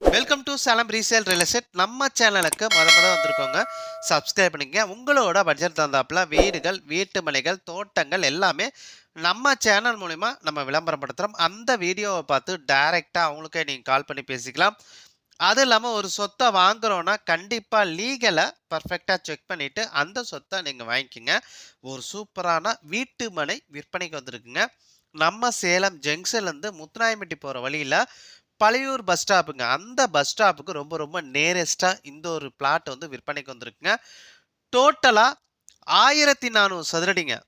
Welcome to Salem resale real estate நம்ம சேனலுக்கு முத மொதல் வந்திருக்கோங்க. சப்ஸ்கிரைப் பண்ணிக்கங்க. உங்களோட பட்ஜெட் தந்தாப்புல வீடுகள் வீட்டு மனைகள் தோட்டங்கள் எல்லாமே நம்ம சேனல் மூலிமா நம்ம விளம்பரப்படுத்துகிறோம் அந்த வீடியோவை பார்த்து டைரெக்டாக அவங்களுக்கே நீங்கள் கால் பண்ணி பேசிக்கலாம். அது இல்லாமல் ஒரு சொத்தை வாங்குறோன்னா கண்டிப்பாக லீகலை பர்ஃபெக்டாக செக் பண்ணிவிட்டு அந்த சொத்தை நீங்கள் வாங்கிக்கோங்க. ஒரு சூப்பரான வீட்டு மனை விற்பனைக்கு வந்திருக்குங்க. நம்ம சேலம் ஜங்ஷன்லேருந்து முத்துநாயம்பட்டி போகிற வழியில் பழையூர் பஸ் ஸ்டாப்புங்க. அந்த பஸ் ஸ்டாப்புக்கு ரொம்ப ரொம்ப நேரஸ்ட்டாக இந்த ஒரு பிளாட் வந்து விற்பனைக்கு வந்திருக்குங்க. டோட்டலாக ஆயிரத்தி நானூறு சதுரடிங்க.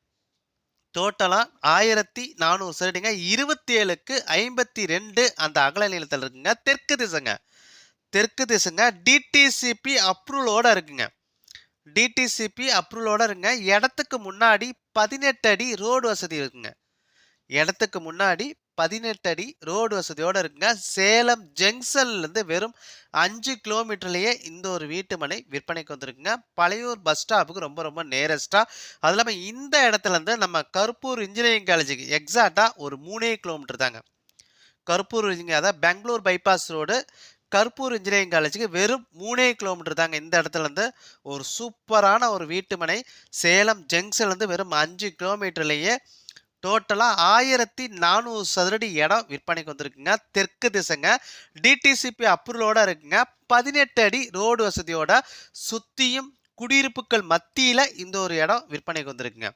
டோட்டலாக ஆயிரத்தி நானூறு சதுரடிங்க. இருபத்தி ஏழுக்கு ஐம்பத்தி ரெண்டு அந்த அகல நீளத்தில் இருக்குங்க. தெற்கு திசைங்க. தெற்கு திசைங்க. டிடிசிபி அப்ரூவலோட இருக்குங்க. டிடிசிபி அப்ரூவலோட இருங்க இடத்துக்கு முன்னாடி பதினெட்டு அடி ரோடு வசதி இருக்குங்க. இடத்துக்கு முன்னாடி பதினெட்டு அடி ரோடு வசதியோடு இருக்குங்க. சேலம் ஜங்ஷன்லேருந்து வெறும் அஞ்சு கிலோமீட்டர்லேயே இந்த ஒரு வீட்டு மனை விற்பனைக்கு வந்திருக்குங்க. பழையூர் பஸ் ஸ்டாப்புக்கு ரொம்ப ரொம்ப நேரஸ்ட்டாக அது இல்லாமல் இந்த இடத்துலேருந்து நம்ம கருப்பூர் இன்ஜினியரிங் காலேஜுக்கு எக்ஸாக்டாக ஒரு மூணே கிலோமீட்டர் தாங்க. கருப்பூர் அதாவது Bangalore bypass road Karuppur engineering காலேஜுக்கு வெறும் மூணே கிலோமீட்டர் தாங்க இந்த இடத்துலேருந்து ஒரு சூப்பரான ஒரு வீட்டுமனை சேலம் ஜங்ஷன்லேருந்து வெறும் அஞ்சு கிலோமீட்டர்லேயே டோட்டலாக ஆயிரத்தி நானூறு சதுரடி இடம் விற்பனைக்கு வந்திருக்குங்க. தெற்கு திசைங்க. டிடிசிபி அப்ரூவலோட இருக்குங்க. பதினெட்டு அடி ரோடு வசதியோட சுற்றியும் குடியிருப்புகள் மத்தியில் இந்த ஒரு இடம் விற்பனைக்கு வந்திருக்குங்க.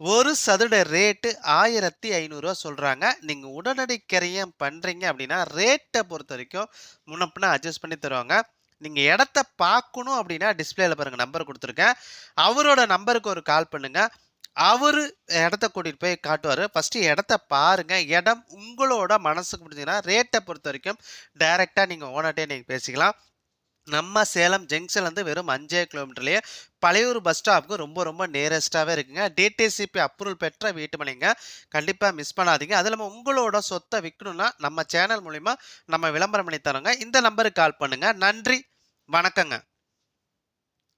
ஒரு சதுர ரேட்டு ஆயிரத்தி ஐநூறுரூவா சொல்கிறாங்க நீங்கள் உடனடி கிரையம் பண்ணுறீங்க அப்படின்னா ரேட்டை பொறுத்த வரைக்கும் முன்னப்பினா அட்ஜஸ்ட் பண்ணி தருவாங்க. நீங்கள் இடத்த பார்க்கணும் அப்படின்னா டிஸ்பிளேல பாருங்கள் நம்பர் கொடுத்துருக்கேன். அவரோட நம்பருக்கு ஒரு கால் பண்ணுங்கள் அவர் இடத்த கூட்டிகிட்டு போய் காட்டுவார். ஃபஸ்ட்டு இடத்த பாருங்கள் இடம் உங்களோட மனசுக்கு பிடிச்சிங்கன்னா ரேட்டை பொறுத்த வரைக்கும் டைரெக்டாக நீங்கள் ஓனர்ட்டே நீங்கள் பேசிக்கலாம். நம்ம சேலம் ஜங்ஷன்லேருந்து வெறும் அஞ்சே கிலோமீட்டர்லேயே பழையூர் பஸ் ஸ்டாப்புக்கு ரொம்ப ரொம்ப நேரஸ்ட்டாகவே இருக்குங்க. டிடிசிபி அப்ரூவல் பெற்ற வீட்டு மனைங்க கண்டிப்பாக மிஸ் பண்ணாதீங்க. அது இல்லாமல் உங்களோட சொத்தை விற்கணும்னா நம்ம சேனல் மூலிமா நம்ம விளம்பரம் பண்ணி தரோங்க இந்த நம்பருக்கு கால் பண்ணுங்கள் நன்றி. வணக்கங்க.